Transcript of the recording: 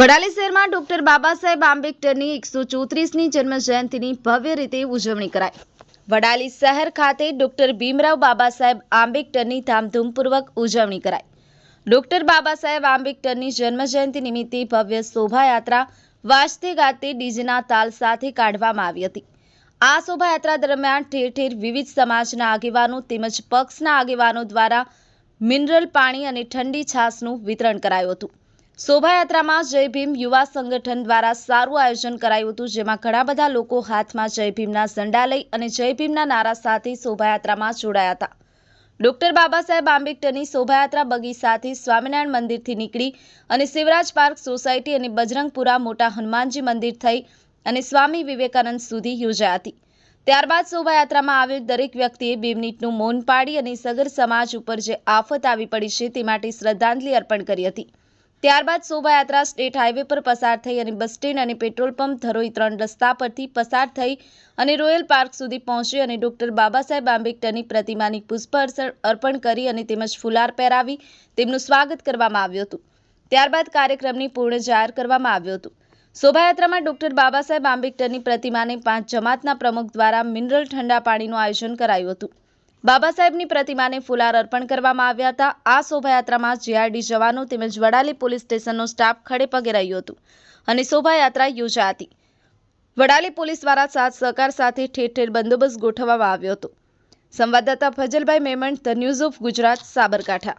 વડાલી શહેરમાં ડોક્ટર બાબા સાહેબ આંબેડકરની એકસો ચોત્રીસની જન્મ જયંતિની ભવ્ય રીતે ઉજવણી કરાઈ. વડાલી શહેર ખાતે ડોક્ટર ભીમરાવ બાબા સાહેબ આંબેડકરની ધામધૂમપૂર્વક ઉજવણી કરાઈ. ડોક્ટર બાબા સાહેબ આંબેડકરની જન્મ જયંતિ નિમિત્તે ભવ્ય શોભાયાત્રા વાજતે ગાતે ડીજેના તાલ સાથે કાઢવામાં આવી હતી. આ શોભાયાત્રા દરમિયાન ઠેર ઠેર વિવિધ સમાજના આગેવાનો તેમજ પક્ષના આગેવાનો દ્વારા મિનરલ પાણી અને ઠંડી છાશનું વિતરણ કરાયું હતું. શોભાયાત્રામાં જય ભીમ યુવા સંગઠન દ્વારા સારું આયોજન કરાયું હતું, જેમાં ઘણા બધા લોકો હાથમાં જય ભીમના ઝંડા લઈ અને જય ભીમના નારા સાથે શોભાયાત્રામાં જોડાયા હતા. ડોક્ટર બાબા સાહેબ આંબેડકરની શોભાયાત્રા બગીચાથી સ્વામિનારાયણ મંદિરથી નીકળી અને શિવરાજ પાર્ક સોસાયટી અને બજરંગપુરા મોટા હનુમાનજી મંદિર થઈ અને સ્વામી વિવેકાનંદ સુધી યોજાઈ હતી. ત્યારબાદ શોભાયાત્રામાં આવેલ દરેક વ્યક્તિએ બે મિનિટનું મૌન પાડી અને સગર સમાજ ઉપર જે આફત આવી પડી છે, તે માટે શ્રદ્ધાંજલિ અર્પણ કરી હતી. ત્યારબાદ શોભાયાત્રા સ્ટેટ હાઈવે પર પસાર થઈ અને બસ સ્ટેન્ડ અને પેટ્રોલ પંપ ધરોઈ ત્રણ રસ્તા પરથી પસાર થઈ અને રોયલ પાર્ક સુધી પહોંચી અને ડોક્ટર બાબા સાહેબ આંબેડકરની પ્રતિમાની પુષ્પ અર્પણ કરી અને તેમજ ફુલાર પહેરાવી તેમનું સ્વાગત કરવામાં આવ્યું હતું. ત્યારબાદ કાર્યક્રમની પૂર્ણ જાહેર કરવામાં આવ્યું હતું. શોભાયાત્રામાં ડોક્ટર બાબા સાહેબ આંબેડકરની પ્રતિમાને પાંચ જમાતના પ્રમુખ દ્વારા મિનરલ ઠંડા પાણીનું આયોજન કરાયું હતું. બાબા સાહેબની પ્રતિમાને ફુલાર અર્પણ કરવામાં આવ્યા હતા. આ શોભાયાત્રામાં જીઆરડી જવાનો તેમજ વડાલી પોલીસ સ્ટેશનનો સ્ટાફ ખડે પગે રહ્યો હતો અને શોભાયાત્રા યોજા હતી વડાલી પોલીસ દ્વારા સાથ સહકાર સાથે ઠેર ઠેર બંદોબસ્ત ગોઠવવામાં આવ્યો હતો. સંવાદદાતા Fazalbhai Memon, the news of Gujarat, Sabarkantha.